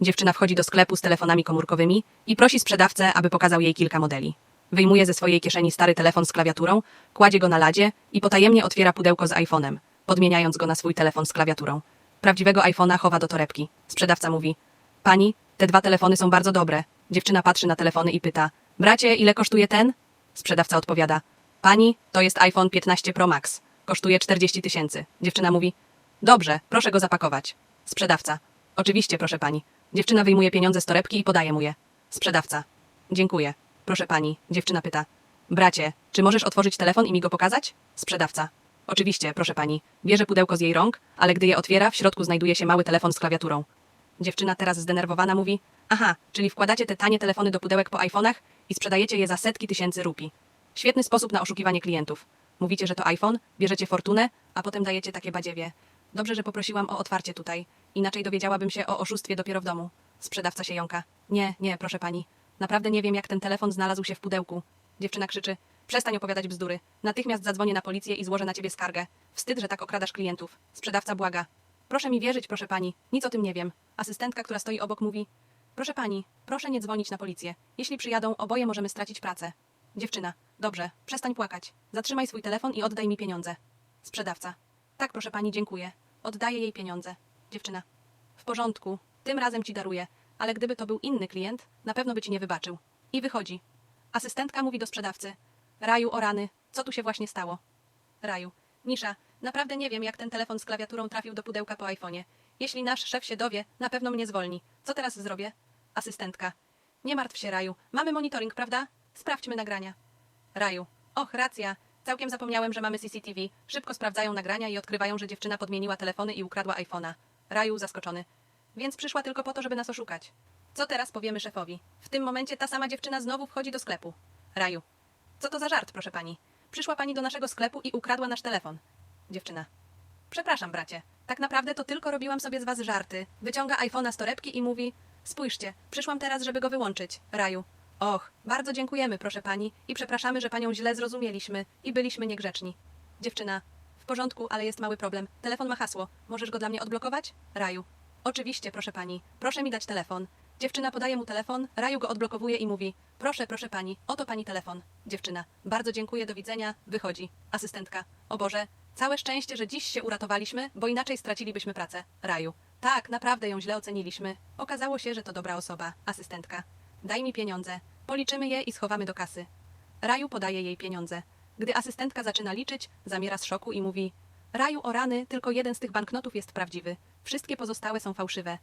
Dziewczyna wchodzi do sklepu z telefonami komórkowymi i prosi sprzedawcę, aby pokazał jej kilka modeli. Wyjmuje ze swojej kieszeni stary telefon z klawiaturą, kładzie go na ladzie i potajemnie otwiera pudełko z iPhone'em, podmieniając go na swój telefon z klawiaturą. Prawdziwego iPhone'a chowa do torebki. Sprzedawca mówi: Pani, te dwa telefony są bardzo dobre. Dziewczyna patrzy na telefony i pyta: Bracie, ile kosztuje ten? Sprzedawca odpowiada: Pani, to jest iPhone 15 Pro Max. Kosztuje 40 tysięcy. Dziewczyna mówi: Dobrze, proszę go zapakować. Sprzedawca: Oczywiście, proszę pani. Dziewczyna wyjmuje pieniądze z torebki i podaje mu je. Sprzedawca: Dziękuję. Proszę pani. Dziewczyna pyta: Bracie, czy możesz otworzyć telefon i mi go pokazać? Sprzedawca: Oczywiście, proszę pani. Bierze pudełko z jej rąk, ale gdy je otwiera, w środku znajduje się mały telefon z klawiaturą. Dziewczyna teraz zdenerwowana mówi: Aha, czyli wkładacie te tanie telefony do pudełek po iPhone'ach i sprzedajecie je za setki tysięcy rupii. Świetny sposób na oszukiwanie klientów. Mówicie, że to iPhone, bierzecie fortunę, a potem dajecie takie badziewie. Dobrze, że poprosiłam o otwarcie tutaj. Inaczej dowiedziałabym się o oszustwie dopiero w domu. Sprzedawca się jąka. Nie, nie, proszę pani. Naprawdę nie wiem, jak ten telefon znalazł się w pudełku. Dziewczyna krzyczy: Przestań opowiadać bzdury. Natychmiast zadzwonię na policję i złożę na ciebie skargę. Wstyd, że tak okradasz klientów. Sprzedawca błaga. Proszę mi wierzyć, proszę pani. Nic o tym nie wiem. Asystentka, która stoi obok, mówi: Proszę pani, proszę nie dzwonić na policję. Jeśli przyjadą, oboje możemy stracić pracę. Dziewczyna: Dobrze, przestań płakać. Zatrzymaj swój telefon i oddaj mi pieniądze. Sprzedawca: Tak, proszę pani, dziękuję. Oddaję jej pieniądze. Dziewczyna: W porządku, tym razem ci daruję, ale gdyby to był inny klient, na pewno by ci nie wybaczył. I wychodzi. Asystentka mówi do sprzedawcy: Raju, o rany, co tu się właśnie stało? Raju. Nisza, naprawdę nie wiem, jak ten telefon z klawiaturą trafił do pudełka po iPhone'ie. Jeśli nasz szef się dowie, na pewno mnie zwolni. Co teraz zrobię? Asystentka. Nie martw się, Raju. Mamy monitoring, prawda? Sprawdźmy nagrania. Raju. Och, racja. Całkiem zapomniałem, że mamy CCTV. Szybko sprawdzają nagrania i odkrywają, że dziewczyna podmieniła telefony i ukradła iPhone'a. Raju zaskoczony. Więc przyszła tylko po to, żeby nas oszukać. Co teraz powiemy szefowi? W tym momencie ta sama dziewczyna znowu wchodzi do sklepu. Raju. Co to za żart, proszę pani? Przyszła pani do naszego sklepu i ukradła nasz telefon. Dziewczyna. Przepraszam, bracie. Tak naprawdę to tylko robiłam sobie z was żarty. Wyciąga iPhone'a z torebki i mówi: Spójrzcie, przyszłam teraz, żeby go wyłączyć. Raju. Och, bardzo dziękujemy, proszę pani, i przepraszamy, że panią źle zrozumieliśmy i byliśmy niegrzeczni. Dziewczyna. Porządku, ale jest mały problem. Telefon ma hasło. Możesz go dla mnie odblokować? Raju. Oczywiście, proszę pani. Proszę mi dać telefon. Dziewczyna podaje mu telefon, Raju go odblokowuje i mówi: Proszę, proszę pani, oto pani telefon. Dziewczyna: Bardzo dziękuję, do widzenia. Wychodzi. Asystentka: O Boże, całe szczęście, że dziś się uratowaliśmy, bo inaczej stracilibyśmy pracę. Raju: Tak, naprawdę ją źle oceniliśmy. Okazało się, że to dobra osoba. Asystentka: Daj mi pieniądze. Policzymy je i schowamy do kasy. Raju podaje jej pieniądze. Gdy asystentka zaczyna liczyć, zamiera z szoku i mówi: Raju o rany, tylko jeden z tych banknotów jest prawdziwy. Wszystkie pozostałe są fałszywe.